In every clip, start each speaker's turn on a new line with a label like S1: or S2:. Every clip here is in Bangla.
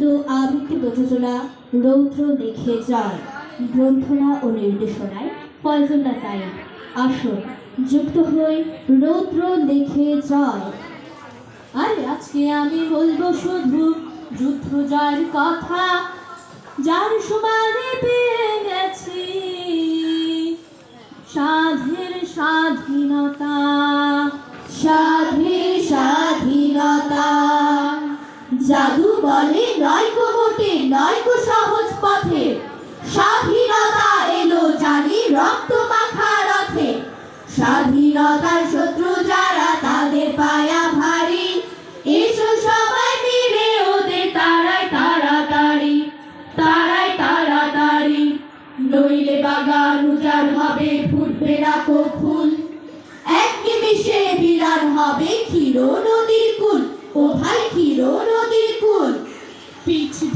S1: দু আবৃত্তি প্রযোজনা রৌদ্র দেখে যায়। গ্রন্থনা ও নির্দেশনায় ফয়জুল্লা সাইদ। আসুন, যুক্ত হই রৌদ্র দেখে যায়। আর, আজকে আমি বলব শুধু যুদ্ধ যার কথা, যার সমানে বলে নয়কো মোটে নয় গো সহজ পথে। স্বাধীনতা এলো জানি রক্ত মাখা রথে। স্বাধীনতার শত্রু যারা তাদের পায়া ভারী। এসো সবাই মিলে ওদের তারাই তাড়াতাড়ি তারাই তাড়াতাড়ি। নইলে বাগান উজাড় হবে, ফুটবে না ফুল এক নিমিষে বিরান হবে ক্ষীর নদীর কুল। ও ভাই ক্ষীর
S2: পিচ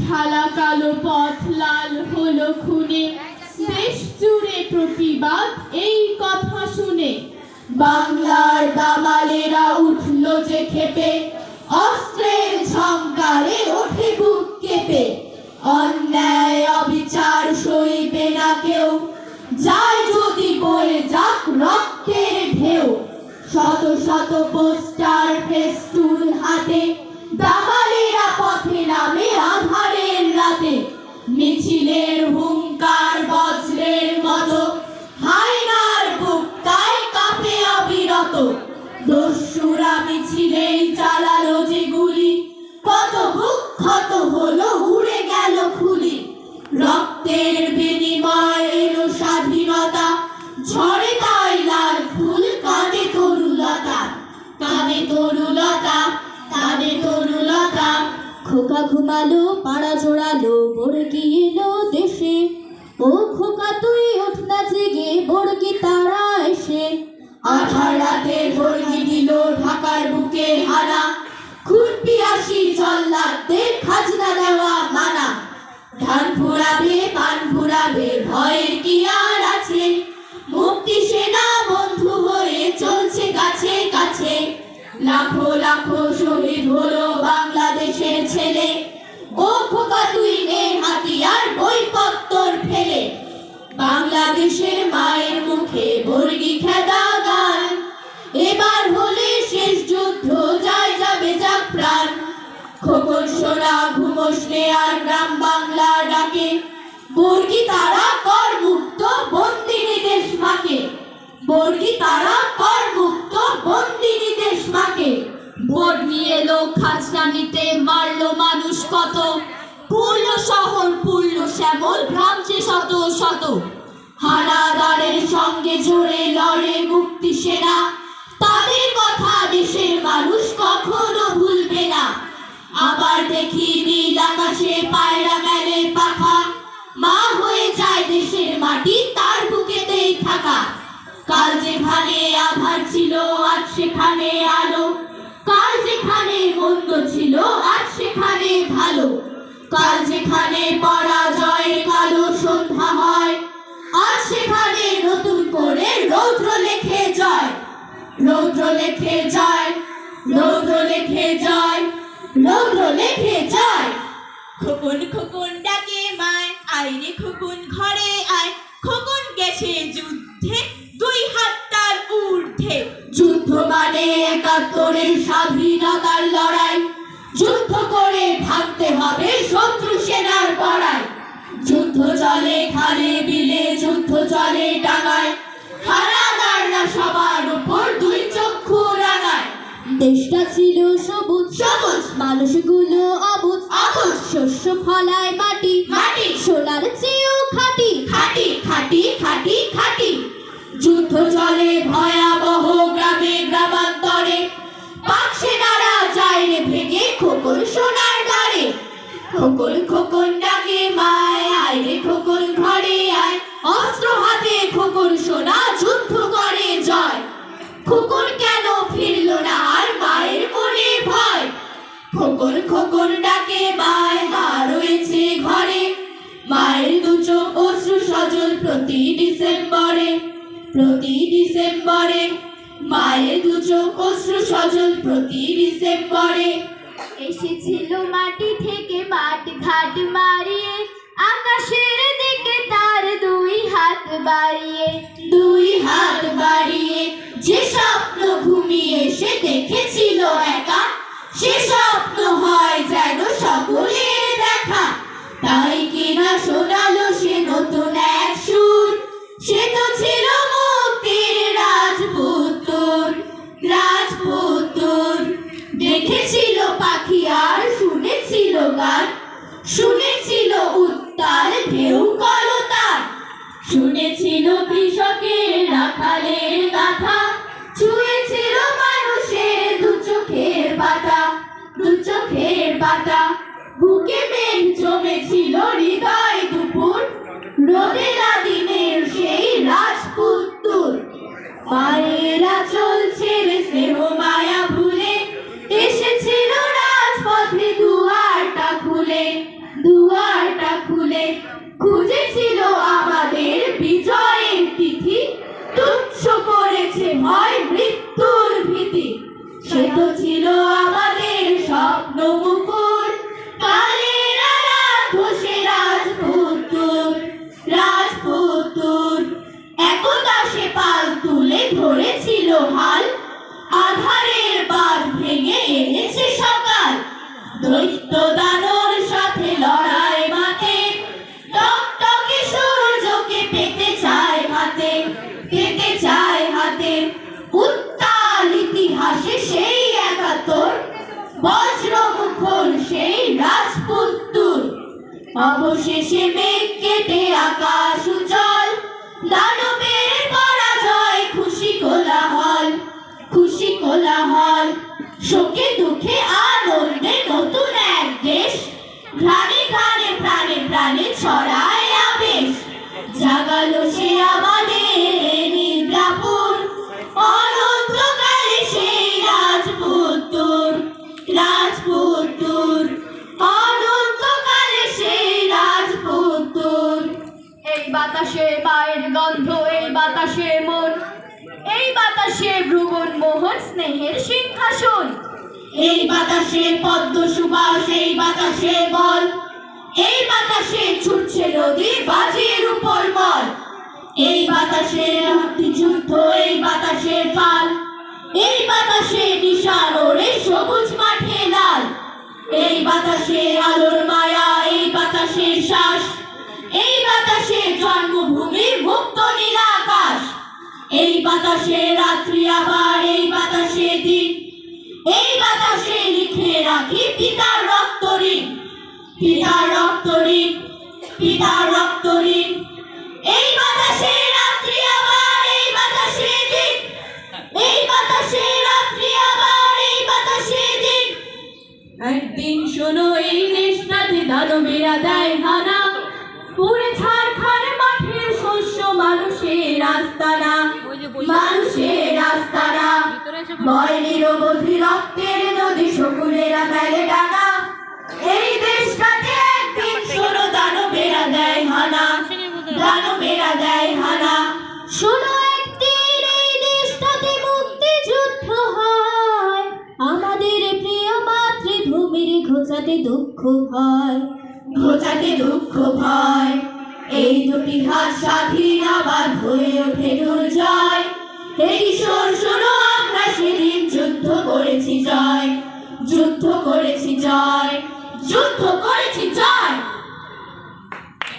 S2: ঢালা কালো পথ লাল হলো খুনে। দেশ জুড়ে প্রতিবাদ, এই কথা শুনে।
S1: বাংলার দামালেরা উঠল যে খেপে অস্ত্রের ঝংকারে ওঠে বুক কেঁপে। অন্যায় অবিচার সইবে না কেউ। যায় যদি বয়ে যাক রক্তের ঢেউ। শত শত পোস্টার, ফেস্টুন হাতে। দামালেরা পথে নামে আধারের রাতে। মিছিলের হুঙ্কার, বজ্রের মতো। হায়নার বুক তাই কাঁপে অবিরত। দস্যুরা মিছিলেই চালালো গুলি কত বুক ক্ষত হলো, উড়ে গেল খুলি। রক্তের বিনিময় খোকা ঘুমালো, পাড়া জোড়ালো বর্গি এলো দেশে। ও খোকা, তুই ওঠ না জেগে বর্গি তারা এসে। আধার রাতে বর্গি দিল ঢাকার বুকে হানা। খুনপি আসি জল্লাদদের খাজনা দেওয়া মানা। ধান ফুরাবে, পান ফুরাবে, ভয়ের কি আর লাখো লাখো শহীদ হলো বাংলাদেশের ছেলে। ও খোকা তুই নে হাতিয়ার বইপত্তর ফেলে। বাংলাদেশের মায়ের মুখে বর্গি খেদা গান। এবার হলে শেষ যুদ্ধ যায় যাবে যাক প্রাণ। খোকন সোনা ঘুমোস আর গ্রাম বাংলা ডাকে। বর্গি তারা কর মুক্ত গ্রাম যে শত শত। হানাদারের সঙ্গে জোরে লড়ে মুক্তি সেনা। তাদের কথা দেশের মানুষ কখনো ভুলবে না। আবার দেখি নীল আকাশে পায়রা মেলে পাখা। মা হয়ে যায় দেশের মাটি, তার বুকেতেই থাকা। কাল যেখানে আধার ছিল, আজ সেখানে আলো। কাল যেখানে মন্দ ছিল, আজ সেখানে ভালো। কাল যেখানে পরাজয়ের কালো সন্ধ্যা হয়। আজ সেখানে নতুন করে রৌদ্র লেখে জয়। রৌদ্র লেখে জয়, রৌদ্র লেখে জয়, রৌদ্র লেখে জয়।
S2: খোকন খোকন ডাকে মায় আইরে খোকন ঘরে আয়। খোকন গেছে যুদ্ধে, দুই হাত তার ঊর্ধ্বে।
S1: যুদ্ধ মানে একাত্তরের স্বাধীনতার লড়াই। হবে শত্রু সেনার পড়ায়। যুদ্ধ চলে খালে বিলে, যুদ্ধ চলে টাঙায় হারাদাররা সবার উপর দুই চক্ষু রাঙায়। দেশটা ছিল সবুজ সবুজ। মানুষগুলো অবুজ অবুজ। শস্য ফলায় খোকন খোকন ডাকে মায়, আয় রে খোকন ঘরে আয়। অস্ত্র হাতে খোকন সোনা যুদ্ধ করে জয়। খোকন কেন ফিরলো না আর মায়ের মনে ভয়? খোকন খোকন ডাকে মায়, মা রয়েছে ঘরে। মায়ের দু চোখ অশ্রু সজল প্রতি ডিসেম্বরে প্রতি ডিসেম্বরে। মায়ের দু চোখ অশ্রু সজল প্রতি ডিসেম্বরে।
S2: এসেছিল মাটি থেকে মাঠ
S1: ঘাট মারিয়ে, আকাশের দিকে তার দুই হাত বাড়িয়ে। দুই হাত বাড়িয়ে যে স্বপ্ন ঘুমিয়ে সে দেখেছিল একা, সে স্বপ্ন হয় যেন সকলের দেখা। তাই কিনা শোনালো সে নতুন এক সুর, সে তো ছিল মুক্তির রাজপুতুর রাজপুতুর দেখেছিল পাখি আর শুনেছিল গান শুনেছিল উত্তাল ঢেউ কলতার। শুনেছিল কৃষকের রাখালের গাথা। ছুঁয়েছিল মানুষের দু চোখের পাতা। দু চোখের পাতা। বুকে মেঘ জমেছিল হৃদয় দুপুর। রোদেলা দিনের সেই রাজপুত্তুর। মায়েরা চলছে স্নেহ মায়া ধরেছিল হাল, আধারের বাঁধ ভেঙে এনেছে সকাল। দৈত্য দানর সাথে লড়াই মাঠে, টকটকে সূর্যকে পেতে চায় হাতে, পেতে চায় হাতে। উত্তাল ইতিহাসে সেই একাত্তর বজ্র সেই রাজপুত্তুর। অবশেষে মেঘ কেটে আকাশ উজ্জ্বল শোকে দুঃখে আনন্দে নতুন এক দেশ। ঘ্রাণে ঘ্রাণে প্রাণে প্রাণে ছড়ায় আবেশ। জাগালো সে আমাদের নিদ্রাপুর অনন্তকালে সেই রাজপুত্তুর রাজপুত্তুর। অনন্তকালে সেই রাজপুত্তুর। এই বাতাসে মায়ের গন্ধ, এই বাতাসে এই বাতাসে ভ্রুবন মোহন স্নেহের সিংহাসন। এই বাতাসে পদ্ম সুবাস, এই বাতাসে বল। এই বাতাসে ছুটছে নদী বাজির উপর মল। এই বাতাসে যুদ্ধ, এই বাতাসে পাল। এই বাতাসে নিশান ওরে সবুজ মাঠে লাল। এই বাতাসে আলোর মায়া বাতাসে রাত্রি আবার, এই বাতাসে দিন। এই বাতাসে লিখে রাখি পিতার রক্ত ঋণ। পিতার রক্ত ঋণ, পিতার রক্ত ঋণ। এই বাতাসে রাত্রি আবার, এই বাতাসে দিন। এই বাতাসে রাত্রি আবার, এই বাতাসে দিন।
S2: একদিন শোনো এই দানবেরা দেয় হানা
S1: রাস্তারা বয় নিরবধি নদী শকুনেরা মেলে ডানা এই দেশটাতে একদিন শোনো দেয় হানা। দানবেরা দেয় হানা। শোনো হয়। আমাদের প্রিয় মাতৃভূমির ঘোচাতে দুঃখ ভয়। ঘোচাতে দুঃখ ভয়। এই দুটি হাত স্বাধীন আবার হয়ে ওঠে দুর্জয়। হে কিশোর শোনো আমরা সেদিন যুদ্ধ করেছি জয়। যুদ্ধ করেছি জয়। যুদ্ধ করেছি জয়।